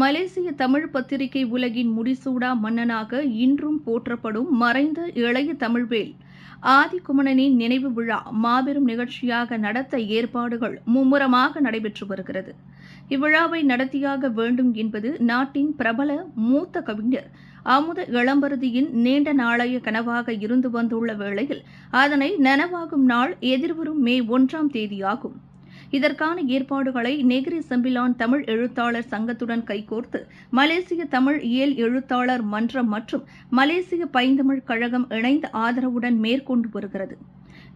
மலேசிய தமிழ் பத்திரிகை உலகின் முடிசூடா மன்னனாக இன்றும் போற்றப்படும் மறைந்த இளைய தமிழ்வேல். ஆதிக்குமணனின் நினைவு விழா மாபெரும் நிகழ்ச்சியாக நடத்த ஏற்பாடுகள் மும்முரமாக நடைபெற்று வருகிறது. இவ்விழாவை நடத்தியாக வேண்டும் என்பது நாட்டின் பிரபல மூத்த கவிஞர் அமுத இளம்பருதியின் நீண்ட நாளைய கனவாக இருந்து வந்துள்ள வேளையில் அதனை நனவாகும் நாள் எதிர்வரும் மே ஒன்றாம் தேதியாகும். இதற்கான ஏற்பாடுகளை நெகிரி செம்பிலான் தமிழ் எழுத்தாளர் சங்கத்துடன் கைகோர்த்து மலேசிய தமிழ் இயல் எழுத்தாளர் மன்றம் மற்றும் மலேசிய பைந்தமிழ் கழகம் இணைந்த ஆதரவுடன் மேற்கொண்டு வருகிறது.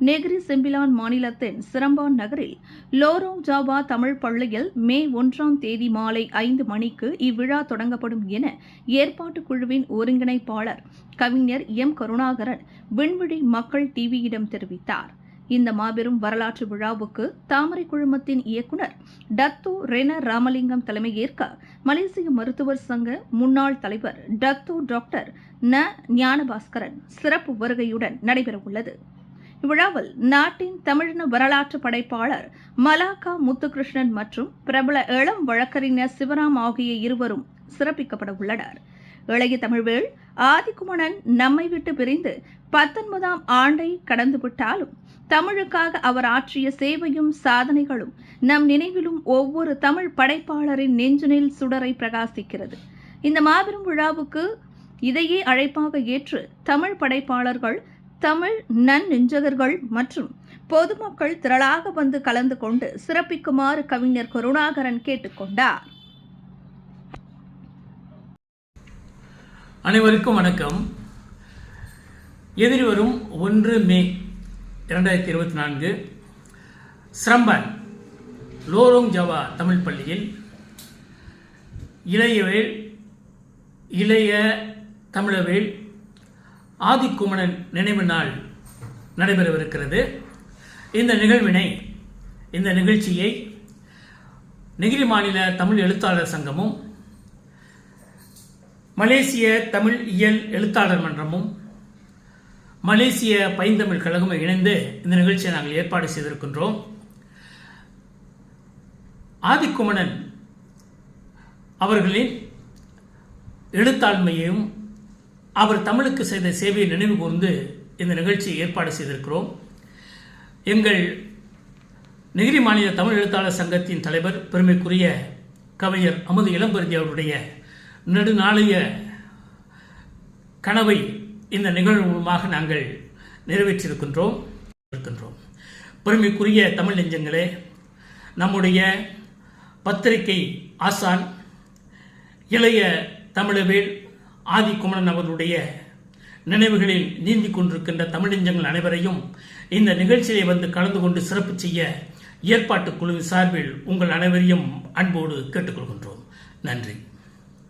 நெகிரி செம்பிலான் மாநிலத்தின் சிரம்பான் நகரில் லோரோ ஜாவா தமிழ் பள்ளியில் மே ஒன்றாம் தேதி மாலை ஐந்து மணிக்கு இவ்விழா தொடங்கப்படும் என ஏற்பாட்டுக் குழுவின் ஒருங்கிணைப்பாளர் கவிஞர் எம். கருணாகரன் விண்வெளி மக்கள் டிவியிடம் தெரிவித்தார். இந்த மாபெரும் வரலாற்று விழாவுக்கு தாமரை குழுமத்தின் இயக்குநர் டத்து ரென ராமலிங்கம் தலைமையேற்க மலேசிய மருத்துவர் சங்க முன்னாள் தலைவர் டத்து டாக்டர் ந ஞானபாஸ்கரன் சிறப்பு வருகையுடன் நடைபெறவுள்ளது. இவ்விழாவில் நாட்டின் தமிழின வரலாற்று படைப்பாளர் மலாக்கா முத்துகிருஷ்ணன் மற்றும் பிரபல இளம் வழக்கறிஞர் சிவராம் ஆகிய இருவரும் சிறப்பிக்கப்பட உள்ளனர் இளைய தமிழ்வேள் ஆதிக்குமணன் நம்மை விட்டு பிரிந்து பத்தொன்பதாம் ஆண்டை கடந்துவிட்டாலும் தமிழுக்காக அவர் ஆற்றிய சேவையும் சாதனைகளும் நம் நினைவிலும் ஒவ்வொரு தமிழ் படைப்பாளரின் நெஞ்சினில் சுடரை பிரகாசிக்கிறது. இந்த மாபெரும் விழாவுக்கு இதையே அழைப்பாக ஏற்று தமிழ் படைப்பாளர்கள் தமிழ் நன்னெஞ்சகர்கள் மற்றும் பொதுமக்கள் திரளாக வந்து கலந்து கொண்டு சிறப்பிக்குமாறு கவிஞர் கருணாகரன் கேட்டுக்கொண்டார். அனைவருக்கும் வணக்கம். எதிர்வரும் ஒன்று மே இரண்டாயிரத்தி இருபத்தி நான்கு. சிரம்பன் லோரோங் ஜவா தமிழ் பள்ளியில் இளையவேல் இளைய தமிழவேல் ஆதிக்குமணன் நினைவு நாள் நடைபெறவிருக்கிறது. இந்த நிகழ்வினை இந்த நிகழ்ச்சியை நெகிரி மாநில தமிழ் எழுத்தாளர் சங்கமும் மலேசிய தமிழ் இயல் எழுத்தாளர் மன்றமும் மலேசிய பைந்தமிழ் கழகமும் இணைந்து இந்த நிகழ்ச்சியை நாங்கள் ஏற்பாடு செய்திருக்கின்றோம். ஆதிக்குமணன் அவர்களின் எழுத்தாண்மையையும் அவர் தமிழுக்கு செய்த சேவையை நினைவு கூர்ந்து இந்த நிகழ்ச்சியை ஏற்பாடு செய்திருக்கிறோம். எங்கள் நெகிரி மாநில தமிழ் எழுத்தாளர் சங்கத்தின் தலைவர் பெருமைக்குரிய கவிஞர் அமுது இளம்பருதி அவருடைய நெடுநாளைய கனவை இந்த நிகழ்வு மூலமாக நாங்கள் நிறைவேற்றியிருக்கின்றோம் இருக்கின்றோம். பெருமைக்குரிய தமிழ் நெஞ்சங்களே நம்முடைய பத்திரிகை ஆசான் இளைய தமிழவேல் ஆதி அவர்களுடைய நினைவுகளில் நீந்தி கொண்டிருக்கின்ற தமிழஞ்சங்கள் அனைவரையும் இந்த நிகழ்ச்சியை வந்து கலந்து கொண்டு சிறப்பு செய்ய ஏற்பாட்டு குழுவின் சார்பில் உங்கள் அனைவரையும் அன்போடு கேட்டுக்கொள்கின்றோம். நன்றி.